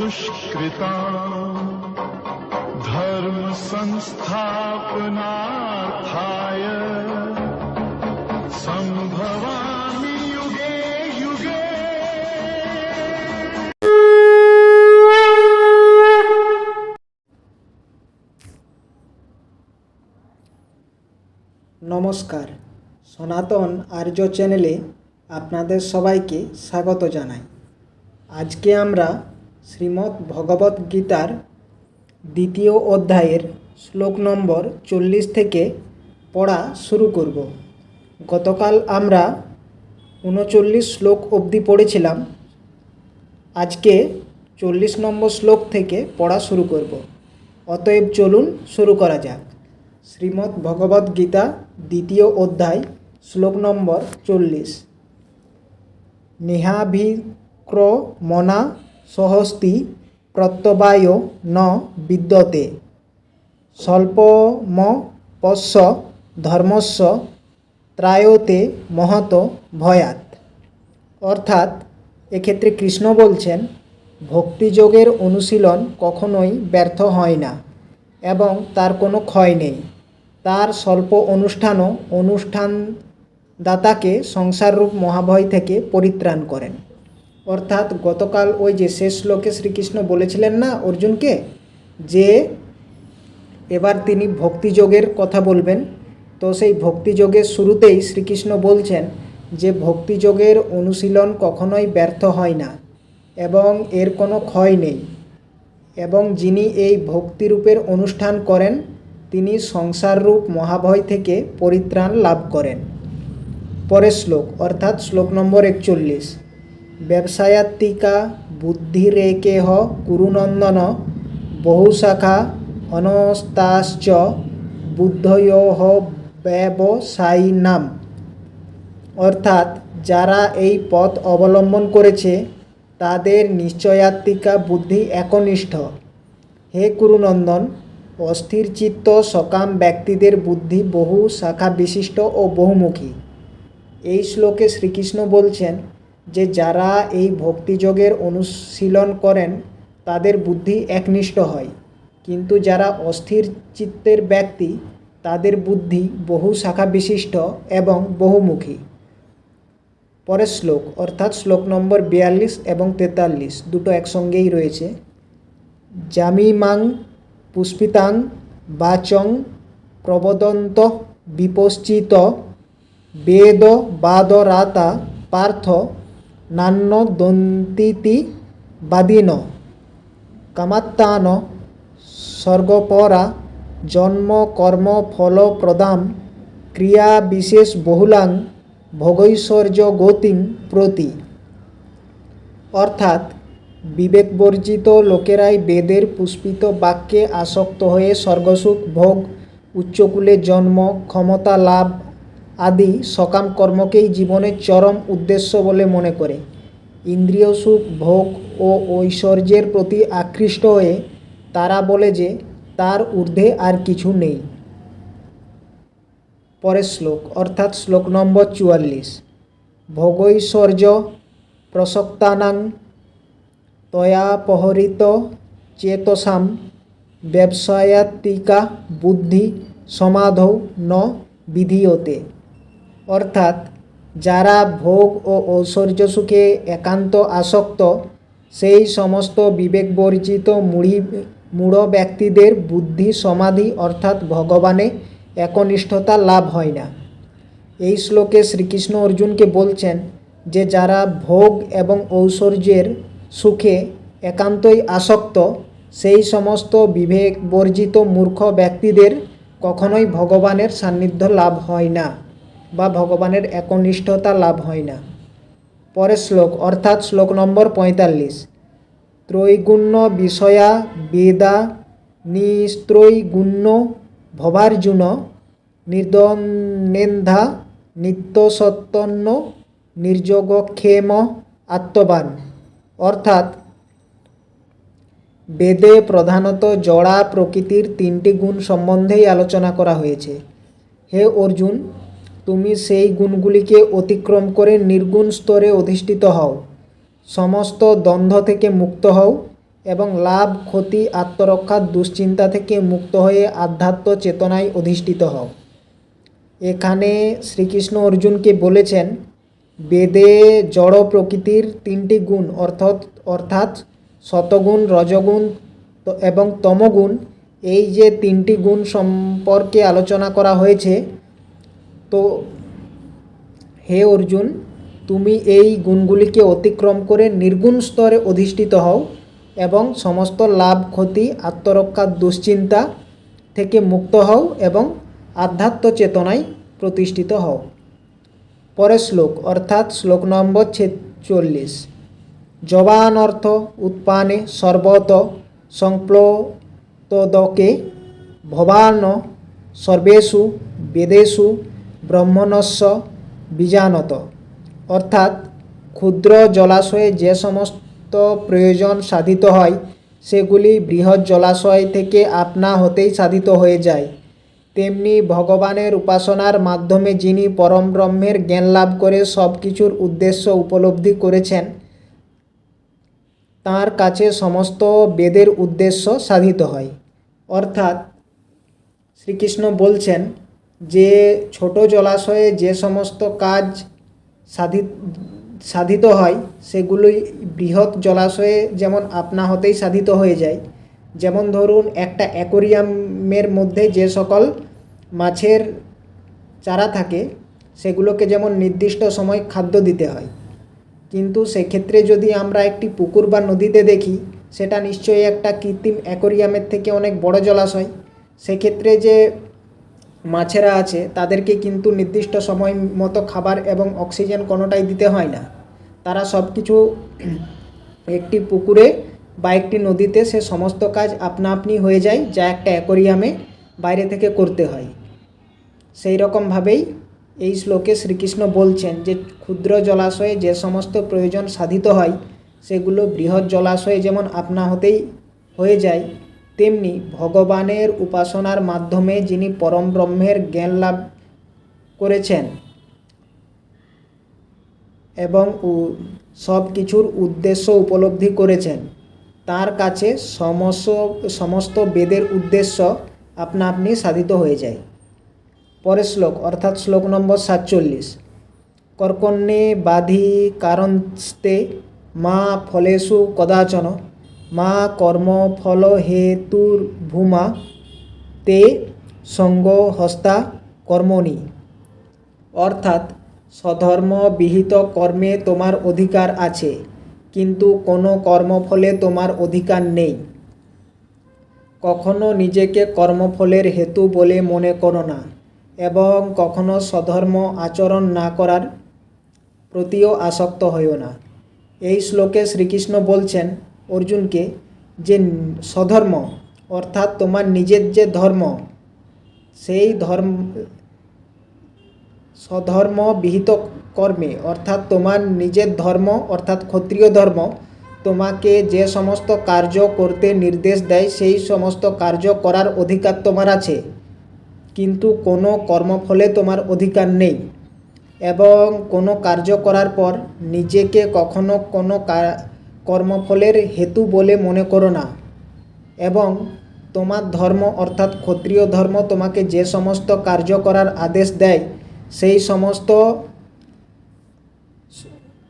दुष्कृता धर्म संस्थापनार्थाय सम्भवामि युगे युगे নমস্কার সনাতন আর্য চ্যানেলে আপনাদের সবাইকে স্বাগত জানাই আজকে আমরা শ্রীমদ্ ভগবত গীতার দ্বিতীয় অধ্যায়ের শ্লোক নম্বর চল্লিশ থেকে পড়া শুরু করব। গতকাল আমরা উনচল্লিশ শ্লোক অবধি পড়েছিলাম। আজকে চল্লিশ নম্বর শ্লোক থেকে পড়া শুরু করব। অতএব চলুন শুরু করা যাক। শ্রীমদ্ ভগবদ গীতা দ্বিতীয় অধ্যায়, শ্লোক নম্বর চল্লিশ। নিহাভিক্রমণা সহস্তি প্রত্যবায় ন বিদ্যতে। স্বল্পম পশ্য ধর্মস্য ত্রায়তে মহত ভয়াত অর্থাৎ, এক্ষেত্রে কৃষ্ণ বলছেন, ভক্তিযোগের অনুশীলন কখনোই ব্যর্থ হয় না এবং তার কোনো ক্ষয় নেই। তার স্বল্প অনুষ্ঠানও অনুষ্ঠানদাতাকে সংসাররূপ মহাভয় থেকে পরিত্রাণ করেন। অর্থাৎ গতকাল ওই যে শেষ শ্লোকে শ্রীকৃষ্ণ বলেছিলেন না অর্জুনকে, যে এবার তিনি ভক্তিযোগের কথা বলবেন। তো সেই ভক্তিযোগের শুরুতেই শ্রীকৃষ্ণ বলছেন যে ভক্তিযোগের অনুশীলন কখনোই ব্যর্থ হয় না এবং এর কোনো ক্ষয় নেই। এবং যিনি এই ভক্তিরূপের অনুষ্ঠান করেন, তিনি সংসাররূপ মহাভয় থেকে পরিত্রাণ লাভ করেন। পরের শ্লোক, অর্থাৎ শ্লোক নম্বর একচল্লিশ। ব্যবসায়াত্মিকা বুদ্ধিরেকেহ কুরুনন্দন বহুশাখা, অনস্তাশ্চ বুদ্ধয় ব্যবসায়িনাম। অর্থাৎ যারা এই পথ অবলম্বন করেছে তাদের নিশ্চয়াত্মিকা বুদ্ধি একনিষ্ঠ। হে কুরুনন্দন অস্থির চিত্ত সকাম ব্যক্তিদের বুদ্ধি বহু শাখা বিশিষ্ট ও বহুমুখী। এই শ্লোকে শ্রীকৃষ্ণ বলছেন যে যারা এই ভক্তিযোগের অনুশীলন করেন, তাদের বুদ্ধি একনিষ্ঠ হয়। কিন্তু যারা অস্থির চিত্তের ব্যক্তি, তাদের বুদ্ধি বহু শাখা বিশিষ্ট এবং বহুমুখী। পরের শ্লোক, অর্থাৎ শ্লোক নম্বর বিয়াল্লিশ এবং তেতাল্লিশ, দুটো একসঙ্গেই রয়েছে। জামিমাং পুষ্পিতাং বাচং প্রবদন্ত বিপশ্চিত বেদ বাদরাতা পার্থ নান্য দন্তিতি বাদিন। কামাত্তান স্বর্গপরা জন্ম কর্ম ফল প্রদাম ক্রিয়া বিশেষ বহুলাং ভোগৈশ্বর্য গতিং প্রতি। অর্থাৎ বিবেকবর্জিত লোকেরাই বেদের পুষ্পিত বাক্যে আসক্ত হয়ে স্বর্গসুখ ভোগ উচ্চকুলে জন্ম, ক্ষমতা লাভ আদি সকাম কর্মকেই জীবনের চরম উদ্দেশ্য বলে মনে করে। ইন্দ্রিয় সুখ, ভোগ ও ঐশ্বর্যের প্রতি আকৃষ্ট হয়ে তারা বলে যে তার ঊর্ধ্বে আর কিছু নেই। পরের শ্লোক, অর্থাৎ শ্লোক নম্বর চুয়াল্লিশ। ভোগৈশ্বর্য প্রসক্তানাং তয়াপহরিত চেতসাম ব্যবসায়াত্মিকা বুদ্ধি সমাধৌ ন বিধীয়তে। অর্থাৎ যারা ভোগ ও ঐশ্বর্য সুখে একান্ত আসক্ত, সেই সমস্ত বিবেকবর্জিত মুড়ি, মূঢ় ব্যক্তিদের বুদ্ধি, সমাধি অর্থাৎ ভগবানে একনিষ্ঠতা লাভ হয় না। এই শ্লোকে শ্রীকৃষ্ণ অর্জুনকে বলছেন যে, যারা ভোগ এবং ঐশ্বর্যের সুখে একান্তই আসক্ত, সেই সমস্ত বিবেক বর্জিত মূর্খ ব্যক্তিদের কখনোই ভগবানের সান্নিধ্য লাভ হয় না। বা ভগবানের একনিষ্ঠতা লাভ হয় না। পরের শ্লোক, অর্থাৎ শ্লোক নম্বর পঁয়তাল্লিশ। ত্রৈগুণ্য বিষয়া বেদা নিস্ত্রৈগুণ্য ভবার্জুন নির্দনেন্ধা নিত্যসত্তন্য নির্যোগক্ষেম আত্মবান। অর্থাৎ বেদে প্রধানত জড়া প্রকৃতির তিনটি গুণ সম্বন্ধেই আলোচনা করা হয়েছে। হে অর্জুন তুমি সেই গুণগুলিকে অতিক্রম করে নির্গুণ স্তরে অধিষ্ঠিত হও। সমস্ত দ্বন্দ্ব থেকে মুক্ত হও এবং লাভ, ক্ষতি আত্মরক্ষার দুশ্চিন্তা থেকে মুক্ত হয়ে আধ্যাত্ম চেতনায় অধিষ্ঠিত হও। এখানে শ্রীকৃষ্ণ অর্জুনকে বলেছেন, বেদে জড় প্রকৃতির তিনটি গুণ, অর্থাৎ অর্থাৎ শতগুণ, রজগুণ এবং তমগুণ, এই যে তিনটি গুণ সম্পর্কে আলোচনা করা হয়েছে তো, হে অর্জুন, তুমি এই গুণগুলিকে অতিক্রম করে নির্গুণ স্তরে অধিষ্ঠিত হও এবং সমস্ত লাভ, ক্ষতি আত্মরক্ষার দুশ্চিন্তা থেকে মুক্ত হও এবং আধ্যাত্ম চেতনায় প্রতিষ্ঠিত হও। পরের শ্লোক, অর্থাৎ শ্লোক নম্বর ছেচল্লিশ। জবান অর্থ, উৎপানে সর্বত সংপ্লোতদকে ভবান সর্বেষু বেদেষু ব্রহ্মণস্য বীজানত। অর্থাৎ ক্ষুদ্র জলাশয়ে যে সমস্ত প্রয়োজন সাধিত হয়, সেগুলি বৃহৎ জলাশয় থেকে আপনা হতেই সাধিত হয়ে যায়। তেমনি ভগবানের উপাসনার মাধ্যমে যিনি পরম ব্রহ্মের জ্ঞান লাভ করে সব কিছুর উদ্দেশ্য উপলব্ধি করেছেন, তার কাছে সমস্ত বেদের উদ্দেশ্য সাধিত হয়। অর্থাৎ শ্রীকৃষ্ণ বলছেন যে ছোট জলাশয়ে যে সমস্ত কাজ সাধিত সাধিত হয়, সেগুলোই বৃহৎ জলাশয়ে যেমন আপনা হতেই সাধিত হয়ে যায়। যেমন ধরুন, একটা অ্যাকোরিয়ামের মধ্যে যে সকল মাছের চারা থাকে, সেগুলোকে যেমন নির্দিষ্ট সময় খাদ্য দিতে হয়। কিন্তু সেক্ষেত্রে যদি আমরা একটি পুকুর বা নদীতে দেখি, সেটা নিশ্চয়ই একটা কৃত্রিম অ্যাকোরিয়ামের থেকে অনেক বড় জলাশয়। সেক্ষেত্রে যে মাছেরা আছে, তাদেরকে কিন্তু নির্দিষ্ট সময় মতো খাবার এবং অক্সিজেন কোনোটাই দিতে হয় না। তারা সব কিছু একটি পুকুরে বা একটি নদীতে সে সমস্ত কাজ আপনা আপনি হয়ে যায়, যা একটা অ্যাকোরিয়ামে বাইরে থেকে করতে হয়। সেই রকমভাবেই এই শ্লোকে শ্রীকৃষ্ণ বলছেন যে, ক্ষুদ্র জলাশয়ে যে সমস্ত প্রয়োজন সাধিত হয়, সেগুলো বৃহৎ জলাশয়ে যেমন আপনা হতেই হয়ে যায় তেমনি ভগবানের উপাসনার মাধ্যমে যিনি পরম ব্রহ্মের জ্ঞান লাভ করেছেন এবং সব কিছুর উদ্দেশ্য উপলব্ধি করেছেন, তার কাছে সমস্ত সমস্ত বেদের উদ্দেশ্য আপনা আপনি সাধিত হয়ে যায়। পরের শ্লোক, অর্থাৎ শ্লোক নম্বর সাতচল্লিশ। কর্কণ্যে বাধি কারণস্তে মা ফলেষু কদাচন মা কর্ম ফল হেতুর ভূমা তে সঙ্গ হস্তা কর্মণি। অর্থাৎ স্বধর্ম বিহিত কর্মে তোমার অধিকার আছে, কিন্তু কোনো কর্মফলে তোমার অধিকার নেই। কখনো নিজেকে কর্মফলের হেতু বলে মনে করো না, এবং কখনো স্বধর্ম আচরণ না করার প্রতিও আসক্ত হইও না। এই শ্লোকে শ্রীকৃষ্ণ বলছেন অর্জুনকে যে স্বধর্ম, অর্থাৎ তোমার নিজের যে ধর্ম, সেই ধর্ম স্বধর্ম বিহিত কর্মে, অর্থাৎ তোমার নিজের ধর্ম, অর্থাৎ ক্ষত্রিয় ধর্ম, তোমাকে যে সমস্ত কার্য করতে নির্দেশ দেয়, সেই সমস্ত কার্য করার অধিকার তোমার আছে। কিন্তু কোনো কর্মফলে তোমার অধিকার নেই। এবং কোনো কার্য করার পর নিজেকে কখনো কোনো কর্মফলের হেতু বলে মনে করো না। এবং তোমার ধর্ম অর্থাৎ ক্ষত্রিয় ধর্ম তোমাকে যে সমস্ত কার্য করার আদেশ দেয়, সেই সমস্ত স-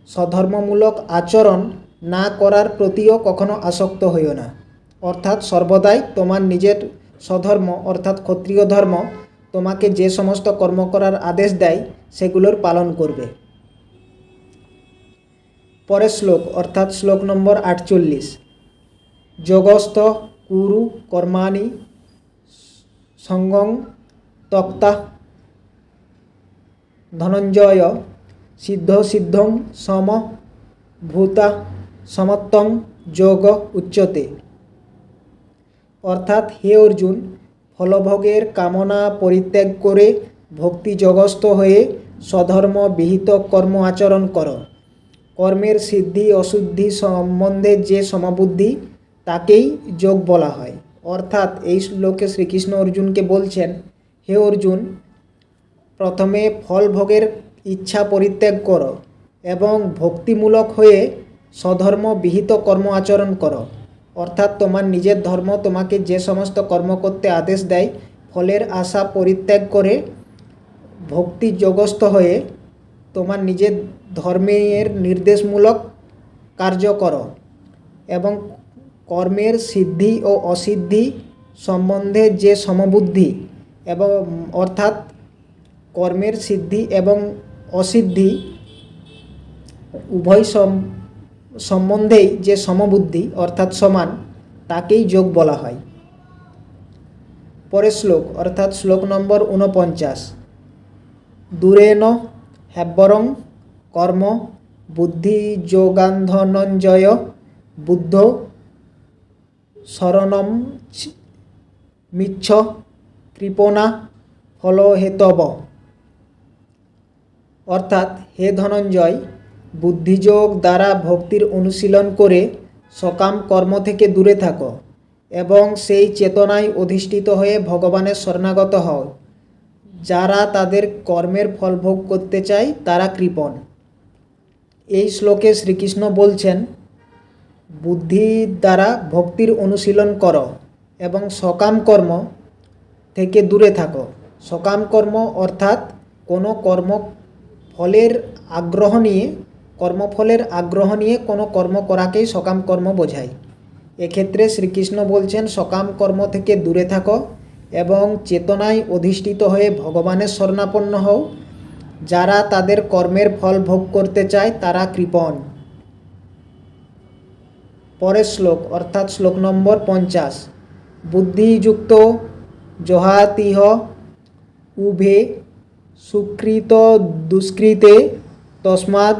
স্বধর্মমূলক আচরণ না করার প্রতিও কখনো আসক্ত হইও না। অর্থাৎ সর্বদাই তোমার নিজের স্বধর্ম অর্থাৎ ক্ষত্রিয় ধর্ম তোমাকে যে সমস্ত কর্ম করার আদেশ দেয়, সেগুলোর পালন করবে। পরের শ্লোক, অর্থাৎ শ্লোক নম্বর আটচল্লিশ। যোগস্থ কুরু কর্মাণি সঙ্গং তক্তা ধনঞ্জয় সিদ্ধ সিদ্ধং সম ভূতা সমত্তং যোগ উচ্চতে। অর্থাৎ হে অর্জুন, ফলভোগের কামনা পরিত্যাগ করে ভক্তি জগস্থ হয়ে স্বধর্ম বিহিত কর্ম আচরণ করো। কর্মের সিদ্ধি, অশুদ্ধি সম্বন্ধে যে সমাবুদ্ধি, তাকেই যোগ বলা হয়। অর্থাৎ এই শ্লোকে শ্রীকৃষ্ণ অর্জুনকে বলছেন, হে অর্জুন, প্রথমে ফল ভোগের ইচ্ছা পরিত্যাগ করো এবং ভক্তিমূলক হয়ে স্বধর্ম বিহিত কর্ম আচরণ করো। অর্থাৎ তোমার নিজের ধর্ম তোমাকে যে সমস্ত কর্ম করতে আদেশ দেয়, ফলের আশা পরিত্যাগ করে ভক্তি যোগস্থ হয়ে তোমার নিজের ধর্মের নির্দেশমূলক কার্য করো এবং কর্মের সিদ্ধি ও অসিদ্ধি সম্বন্ধে যে সমবুদ্ধি এবং অর্থাৎ কর্মের সিদ্ধি এবং অসিদ্ধি উভয় সম- সম্বন্ধেই যে সমবুদ্ধি অর্থাৎ সমান, তাকেই যোগ বলা হয়। পরের শ্লোক, অর্থাৎ শ্লোক নম্বর ঊনপঞ্চাশ। দূরেন হ্যাব্বরং কর্ম, বুদ্ধি যোগান্ধনঞ্জয়, বুদ্ধ শরণম মিচ্ছ, কৃপণা ফলহেতব। অর্থাৎ হে ধনঞ্জয়, বুদ্ধিযোগ দ্বারা ভক্তির অনুশীলন করে সকাম কর্ম থেকে দূরে থাকো এবং সেই চেতনায় অধিষ্ঠিত হয়ে ভগবানের শরণাগত হও। যারা তাদের কর্মের ফল ভোগ করতে চায়, তারা কৃপণ। এই শ্লোকে শ্রীকৃষ্ণ বলছেন বুদ্ধির দ্বারা ভক্তির অনুশীলন করো এবং সকাম কর্ম থেকে দূরে থাকো। সকাম কর্ম অর্থাৎ কোনো কর্ম ফলের আগ্রহ নিয়ে, কর্মফলের আগ্রহ নিয়ে কোনো কর্ম করাকেই সকাম কর্ম বোঝায়। এক্ষেত্রে শ্রীকৃষ্ণ বলছেন, সকাম কর্ম থেকে দূরে থাকো এবং চেতনায় অধিষ্ঠিত হয়ে ভগবানের শরণাপন্ন হও। যারা তাদের কর্মের ফল ভোগ করতে চায়, তারা কৃপণ। পরের শ্লোক, অর্থাৎ শ্লোক নম্বর পঞ্চাশ। বুদ্ধিযুক্ত জহাতিহ উভে সুকৃত দুষ্কৃতে তস্মাৎ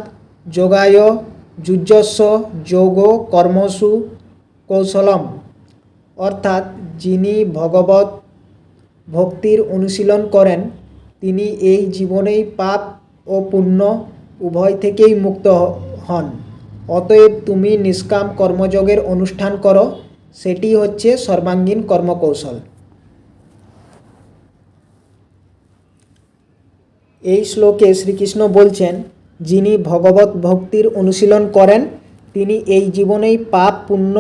যোগায় যুজস্ব যোগ কর্মসু কৌশলম। অর্থাৎ যিনি ভগবত ভক্তির অনুশীলন করেন। তিনি এই জীবনেই পাপ ও পুণ্য উভয় থেকেই মুক্ত হন। অতএব তুমি নিষ্কাম কর্মযোগের অনুষ্ঠান করো, সেটি হচ্ছে সর্বাঙ্গীন কর্মকৌশল। এই শ্লোকে শ্রীকৃষ্ণ বলছেন, যিনি ভগবত ভক্তির অনুশীলন করেন, তিনি এই জীবনেই পাপ, পুণ্য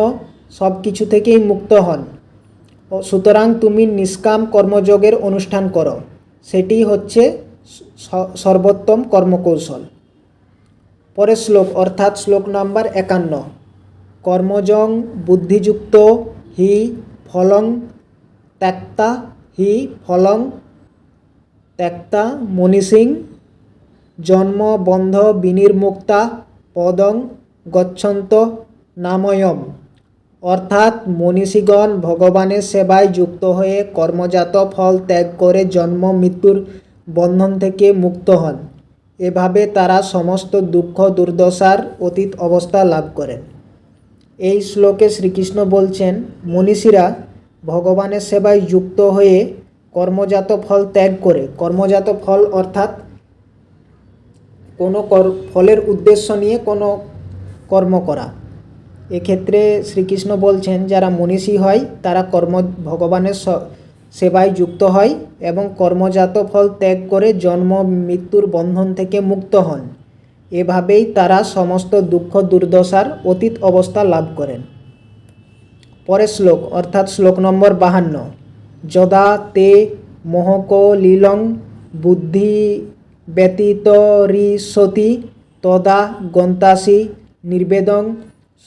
সব কিছু থেকেই মুক্ত হন। সুতরাং তুমি নিষ্কাম কর্মযোগের অনুষ্ঠান করো। সেটি হচ্ছে সর্বোত্তম কর্মকৌশল। পরের শ্লোক, অর্থাৎ শ্লোক নাম্বার একান্ন। কর্মজং বুদ্ধিযুক্ত হি ফলং ত্যক্তা, হি ফলং ত্যক্তা মনীষিং, জন্ম বন্ধ বিনির্মুক্তা পদং গচ্ছন্ত নাময়ম। অর্থাৎ মনীষীগণ ভগবানের সেবায় যুক্ত হয়ে কর্মজাত ফল ত্যাগ করে জন্ম মৃত্যুর বন্ধন থেকে মুক্ত হন। এভাবে তারা সমস্ত দুঃখ দুর্দশার অতীত অবস্থা লাভ করেন। এই শ্লোকে শ্রীকৃষ্ণ বলছেন, মনীষীরা ভগবানের সেবায় যুক্ত হয়ে কর্মজাত ফল ত্যাগ করে কর্মজাত ফল অর্থাৎ কোনো ফলের উদ্দেশ্য নিয়ে কোনো কর্ম করা। এক্ষেত্রে শ্রীকৃষ্ণ বলছেন, যারা মনীষী হয়, তারা কর্ম, ভগবানের সেবায় যুক্ত হয় এবং কর্মজাত ফল ত্যাগ করে জন্ম, মৃত্যুর বন্ধন থেকে মুক্ত হন। এভাবেই তারা সমস্ত দুঃখ, দুর্দশার অতীত অবস্থা লাভ করেন। পরের শ্লোক, অর্থাৎ শ্লোক নম্বর বাহান্ন। যদা তে মোহক লীলং বুদ্ধি ব্যতীতরিসতি তদা গন্তাসি নির্বেদং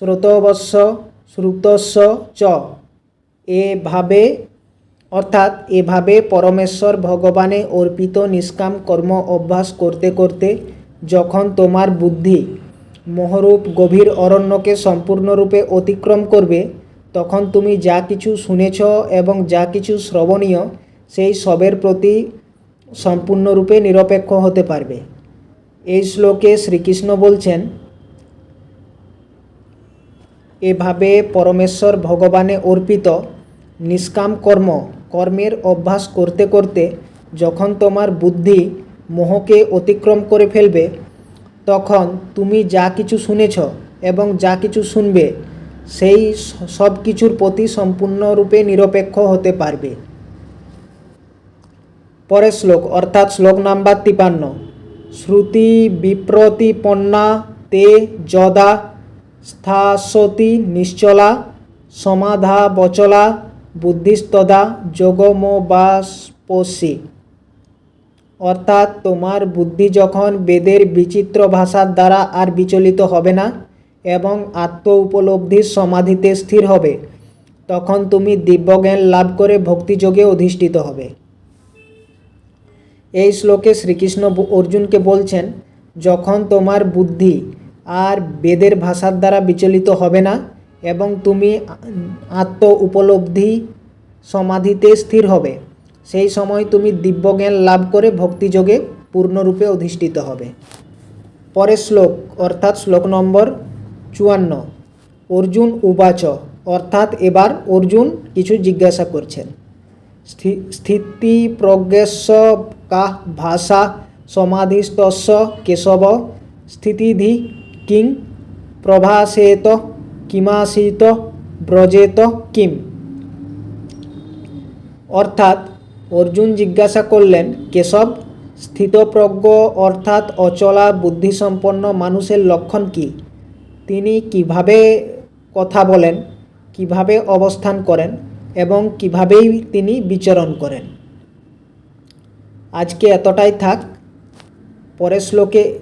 শ্রোতবস্য শ্রুতস্য চ। এভাবে অর্থাৎ এভাবে পরমেশ্বর ভগবানে অর্পিত নিষ্কাম কর্ম অভ্যাস করতে করতে যখন তোমার বুদ্ধি মোহরূপ গভীর অরণ্যকে সম্পূর্ণরূপে অতিক্রম করবে, তখন তুমি যা কিছু শুনেছ এবং যা কিছু শ্রবণীয় সেই সবের প্রতি সম্পূর্ণরূপে নিরপেক্ষ হতে পারবে। এই শ্লোকে শ্রীকৃষ্ণ বলছেন এভাবে পরমেশ্বর ভগবানে অর্পিত নিষ্কাম কর্ম, কর্মের অভ্যাস করতে করতে যখন তোমার বুদ্ধি মোহকে অতিক্রম করে ফেলবে, তখন তুমি যা কিছু শুনেছ এবং যা কিছু শুনবে, সেই সব কিছুর প্রতি সম্পূর্ণরূপে নিরপেক্ষ হতে পারবে। পরের শ্লোক, অর্থাৎ শ্লোক নাম্বার তিপান্ন। শ্রুতি বিপ্রতিপন্না তে যদা স্থাসতি নিশ্চলা সমাধা বচলা বুদ্ধিস্তদা, যোগমোবাসপসি। অর্থাৎ তোমার বুদ্ধি যখন বেদের বিচিত্র ভাষার দ্বারা আর বিচলিত হবে না এবং আত্ম উপলব্ধির সমাধিতে স্থির হবে, তখন তুমি দিব্যজ্ঞান লাভ করে ভক্তিযোগে অধিষ্ঠিত হবে। এই শ্লোকে শ্রীকৃষ্ণ অর্জুনকে বলছেন, যখন তোমার বুদ্ধি আর বেদের ভাষার দ্বারা বিচলিত হবে না এবং তুমি আত্ম উপলব্ধি সমাধিতে স্থির হবে। সেই সময় তুমি দিব্যজ্ঞান লাভ করে ভক্তিযোগে পূর্ণরূপে অধিষ্ঠিত হবে। পরের শ্লোক, অর্থাৎ শ্লোক নম্বর চুয়ান্ন। অর্জুন উবাচ, অর্থাৎ এবার অর্জুন কিছু জিজ্ঞাসা করছেন। স্থিতি প্রজ্ঞস্য কা ভাষা সমাধিস্তস্য কেশব স্থিতিধি কিং? প্রভাসেত, কিমাসিত, ব্রজেত, কিম। অর্থাৎ অর্জুন জিজ্ঞাসা করলেন, কেশব, স্থিতপ্রজ্ঞ অর্থাৎ অচলা বুদ্ধিসম্পন্ন মানুষের লক্ষণ কি? তিনি কীভাবে কথা বলেন, কীভাবে অবস্থান করেন এবং কিভাবেই তিনি বিচরণ করেন? আজকে এতটাই থাক। পরের শ্লোকে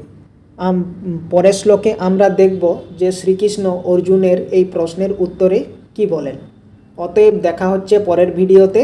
পরের শ্লোকে আমরা দেখব যে শ্রীকৃষ্ণ অর্জুনের এই প্রশ্নের উত্তরে কি বলেন। অতএব দেখা হচ্ছে পরের ভিডিওতে।